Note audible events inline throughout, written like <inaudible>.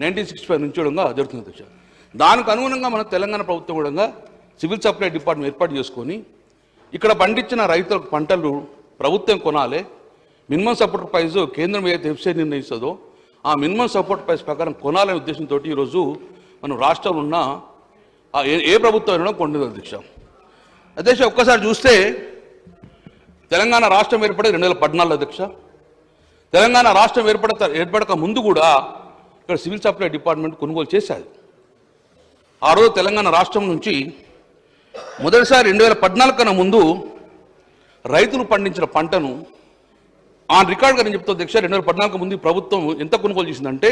Nineteen sixty five నుంచి కూడా జరుగుతుంది అధ్యక్ష దానికి అనుగుణంగా మన తెలంగాణ ప్రభుత్వం కూడా సివిల్ సప్లై డిపార్ట్మెంట్ ఏర్పాటు చేసుకొని ఇక్కడ పండించిన రైతులకు పంటలు ప్రభుత్వం కొనాలి. మినిమం సపోర్ట్ ప్రైస్ కేంద్రం ఏదైతే వెబ్సైట్ నిర్ణయిస్తుందో ఆ మినిమం సపోర్ట్ ప్రైస్ ప్రకారం కొనాలనే ఉద్దేశంతో ఈరోజు మనం రాష్ట్రంలో ఉన్న ఆ ఏ ఏ ప్రభుత్వం అయినా కొండదు అధ్యక్ష. అధ్యక్ష ఒక్కసారి చూస్తే తెలంగాణ రాష్ట్రం ఏర్పడే రెండు వేల పద్నాలుగు అధ్యక్ష. తెలంగాణ రాష్ట్రం ఏర్పడత ఏర్పడక ముందు కూడా ఇక్కడ సివిల్ సప్లై డిపార్ట్మెంట్ కొనుగోలు చేశారు. ఆ రోజు తెలంగాణ రాష్ట్రం నుంచి మొదటిసారి రెండు వేల పద్నాలుగు కన్నా ముందు రైతులు పండించిన పంటను ఆన్ రికార్డ్గా నేను చెప్తా అధ్యక్ష రెండు వేల పద్నాలుగు ముందు ప్రభుత్వం ఎంత కొనుగోలు చేసిందంటే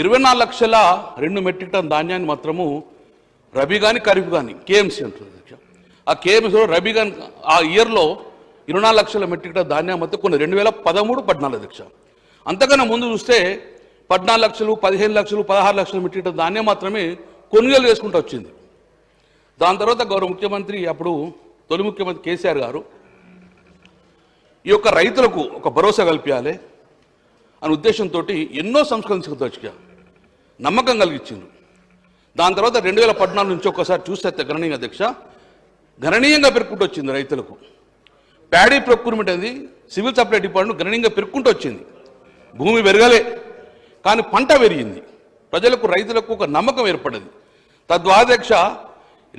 ఇరవై నాలుగు లక్షల రెండు మెట్రిక్ టన్ ధాన్యాన్ని మాత్రము రబీ కానీ ఖరీఫ్ కానీ కేఎంసీ అంటుంది అధ్యక్ష ఆ కేఎంసీలో రబీ కానీ ఆ ఇయర్లో ఇరవై నాలుగు లక్షల మెట్రిక్ టన్ ధాన్యం మొత్తం కొన్ని రెండు వేల పదమూడు పద్నాలుగు అధ్యక్ష అంతకన్నా ముందు చూస్తే పద్నాలుగు లక్షలు పదిహేను లక్షలు పదహారు లక్షలు మెట్రిక్ దాన్నే మాత్రమే కొనుగోలు చేసుకుంటూ వచ్చింది. దాని తర్వాత గౌరవ ముఖ్యమంత్రి అప్పుడు తొలి ముఖ్యమంత్రి కేసీఆర్ గారు ఈ యొక్క రైతులకు ఒక భరోసా కల్పించాలి అనే ఉద్దేశంతో ఎన్నో సంస్కరణ నమ్మకం కలిగించింది. దాని తర్వాత రెండు వేల పద్నాలుగు నుంచి ఒక్కసారి చూస్తే గణనీయంగా అధ్యక్ష గణనీయంగా పెరుక్కుంటూ వచ్చింది రైతులకు. ప్యాడీ ప్రొక్యూర్మెంట్ అనేది సివిల్ సప్లై డిపార్ట్మెంట్ గణనీయంగా పెరుక్కుంటూ వచ్చింది. భూమి పెరగలే. కానీ పంట పెరిగింది. ప్రజలకు రైతులకు ఒక నమ్మకం ఏర్పడింది. తద్వాధ్యక్ష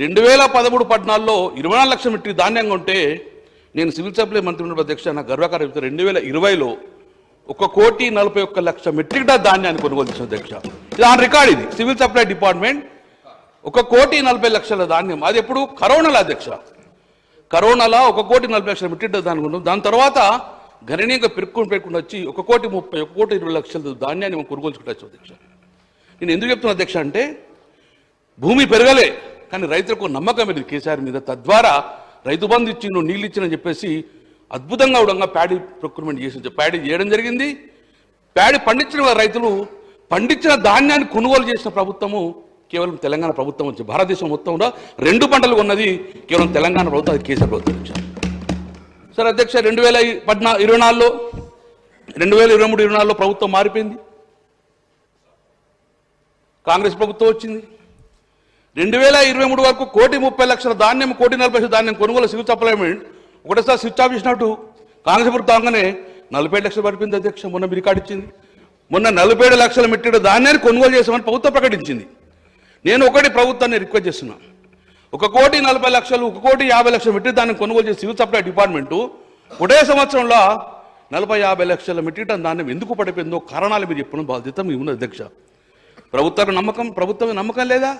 రెండు వేల పదమూడు పద్నాలుగులో ఇరవై నాలుగు లక్షల మెట్రిక్ ధాన్యంగా ఉంటే నేను సివిల్ సప్లై మంత్రి ఉన్న అధ్యక్ష నా గర్వకారం చెప్తాను రెండు వేల ఇరవైలో ఒక కోటి నలభై ఒక్క లక్ష మెట్రిక్ టన్ ధాన్యాన్ని కొనుగోలు చేసిన అధ్యక్ష. ఇది ఆన్ రికార్డ్ ఇది. సివిల్ సప్లై డిపార్ట్మెంట్ ఒక కోటి నలభై లక్షల ధాన్యం. అది ఎప్పుడు? కరోనాలో అధ్యక్ష. కరోనాలో ఒక కోటి నలభై లక్షల మెట్రిక్ టన్ ధాన్యం కొన్నాం. దాని తర్వాత గణనీయంగా పెరుక్కుని పెట్టుకుని వచ్చి ఒక కోటి ముప్పై ఒక కోటి ఇరవై లక్షల ధాన్యాన్ని మనం కొనుగోలుచుకుంటా అధ్యక్ష. నేను ఎందుకు చెప్తున్నా అధ్యక్ష అంటే భూమి పెరగలే కానీ రైతులకు నమ్మకం ఇది కేసీఆర్ మీద. తద్వారా రైతు బంధు ఇచ్చి నువ్వు నీళ్ళు ఇచ్చినని చెప్పేసి అద్భుతంగా ఉండగా ప్యాడీ ప్రొక్యూర్మెంట్ చేసి ప్యాడీ చేయడం జరిగింది. ప్యాడీ పండించిన రైతులు పండించిన ధాన్యాన్ని కొనుగోలు చేసిన ప్రభుత్వము కేవలం తెలంగాణ ప్రభుత్వం వచ్చి భారతదేశం మొత్తంలో రెండు పంటలు ఉన్నది కేవలం తెలంగాణ ప్రభుత్వం అది కేసీఆర్ ప్రభుత్వం సార్ అధ్యక్ష రెండు వేల పద్నా ఇరవై నాలుగులో రెండు వేల ఇరవై మూడు ఇరవై నాలుగులో ప్రభుత్వం మారిపోయింది. కాంగ్రెస్ ప్రభుత్వం వచ్చింది. రెండు వేల ఇరవై మూడు వరకు కోటి ముప్పై లక్షల ధాన్యం కోటి నలభై లక్షల ధాన్యం కొనుగోలు సివిల్ సప్లైమెంట్ ఒకటేసారి స్విచ్ ఆఫ్ చేసినట్టు కాంగ్రెస్ ప్రభుత్వం అవగానే నలభై లక్షలు పడిపోయింది అధ్యక్ష మొన్న మీరు రికార్డు ఇచ్చింది. మొన్న నలభై ఏడు లక్షల మెట్టిన ధాన్యాన్ని కొనుగోలు చేసామని ప్రభుత్వం ప్రకటించింది. నేను ఒకటి ప్రభుత్వాన్ని రిక్వెస్ట్ చేస్తున్నా. ఒక కోటి నలభై లక్షలు ఒక కోటి యాభై లక్షలు మెట్రిక్ దాన్ని కొనుగోలు చేసి సివిల్ సప్లై డిపార్ట్మెంటు ఒకటే సంవత్సరంలో నలభై యాభై లక్షల మెట్రిక్ టన్ ధాన్యం ఎందుకు పడిపోయిందో కారణాలు మీరు చెప్పడం బాధ్యత మీ ఉంది అధ్యక్ష. ప్రభుత్వం నమ్మకం ప్రభుత్వం నమ్మకం లేదా?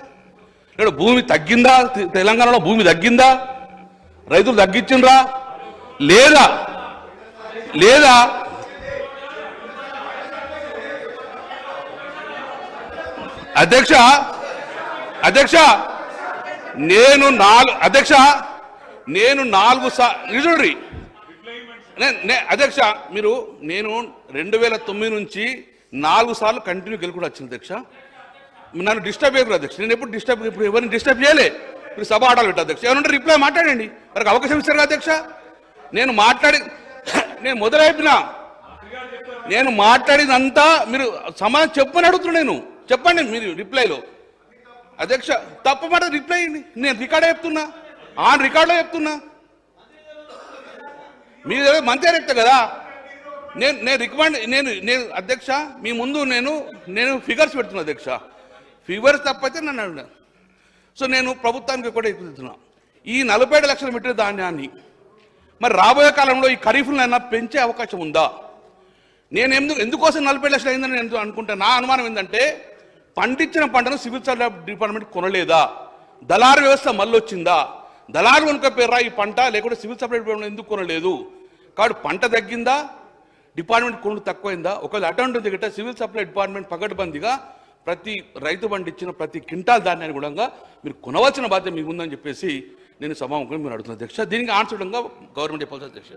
లేదా భూమి తగ్గిందా? తెలంగాణలో భూమి తగ్గిందా? రైతులు తగ్గించిండ్రా లేదా? లేదా? అధ్యక్ష అధ్యక్ష! నేను నాలుగు అధ్యక్ష నేను నాలుగు సా నిజుడ్రి అధ్యక్ష మీరు నేను రెండు వేల తొమ్మిది నుంచి నాలుగు సార్లు కంటిన్యూ గెలుకుండా వచ్చింది అధ్యక్ష. నన్ను డిస్టర్బ్ చేయకూడదు అధ్యక్ష. నేను ఎప్పుడు డిస్టర్బ్ ఇప్పుడు ఎవరిని డిస్టర్బ్ చేయలే. మీరు సభ ఆడాలి పెట్టు అధ్యక్ష. ఏమంటే రిప్లై మాట్లాడండి. వారికి అవకాశం ఇస్తారు అధ్యక్ష. నేను మాట్లాడి <coughs> నేను మొదలైపోయినా. నేను మాట్లాడినంతా మీరు సమాధానం చెప్పని అడుగుతున్నాను నేను. చెప్పండి మీరు రిప్లైలో. అధ్యక్ష తప్పమాట రిప్లై అయ్యండి నేను రికార్డే చెప్తున్నా. ఆన్ రికార్డులో చెప్తున్నా. మీరు దగ్గర మంచిగా చెప్తా కదా? నేను నేను రికమెండ్ నేను నేను అధ్యక్ష మీ ముందు నేను నేను ఫిగర్స్ పెడుతున్నా అధ్యక్ష. ఫిగర్స్ తప్పైతే నన్ను అడిగిన సో నేను ప్రభుత్వానికి కూడా ఎక్కుతున్నా ఈ నలభై ఏడు లక్షల మెట్రిక్ ధాన్యాన్ని మరి రాబోయే కాలంలో ఈ ఖరీఫ్లైనా పెంచే అవకాశం ఉందా? నేను ఎందుకు ఎందుకోసం నలభై లక్షలు అయిందని నేను ఎందుకు అనుకుంటా నా అనుమానం ఏంటంటే పండించిన పంటను సివిల్ సప్లై డిపార్ట్మెంట్ కొనలేదా? దళారు వ్యవస్థ మళ్ళీ వచ్చిందా దళారు కనుక పేర్రా ఈ పంట లేకుంటే సివిల్ సప్లై డిపార్ట్మెంట్ ఎందుకు కొనలేదు? కాబట్టి పంట తగ్గిందా? డిపార్ట్మెంట్ కొనుడు తక్కువైందా? ఒకవేళ అటువంటి దిగట సివిల్ సప్లై డిపార్ట్మెంట్ పగడ్బందీగా ప్రతి రైతు పండించిన ప్రతి క్వింటాల్ ధాన్యాన్ని కూడా మీరు కొనవలసిన బాధ్యత మీకు ఉందని చెప్పేసి నేను సభాముఖంగా మీరు అడుగుతున్నా అధ్యక్ష. దీనికి ఆన్సర్ గవర్నమెంట్ చెప్పాల్సిన అధ్యక్ష.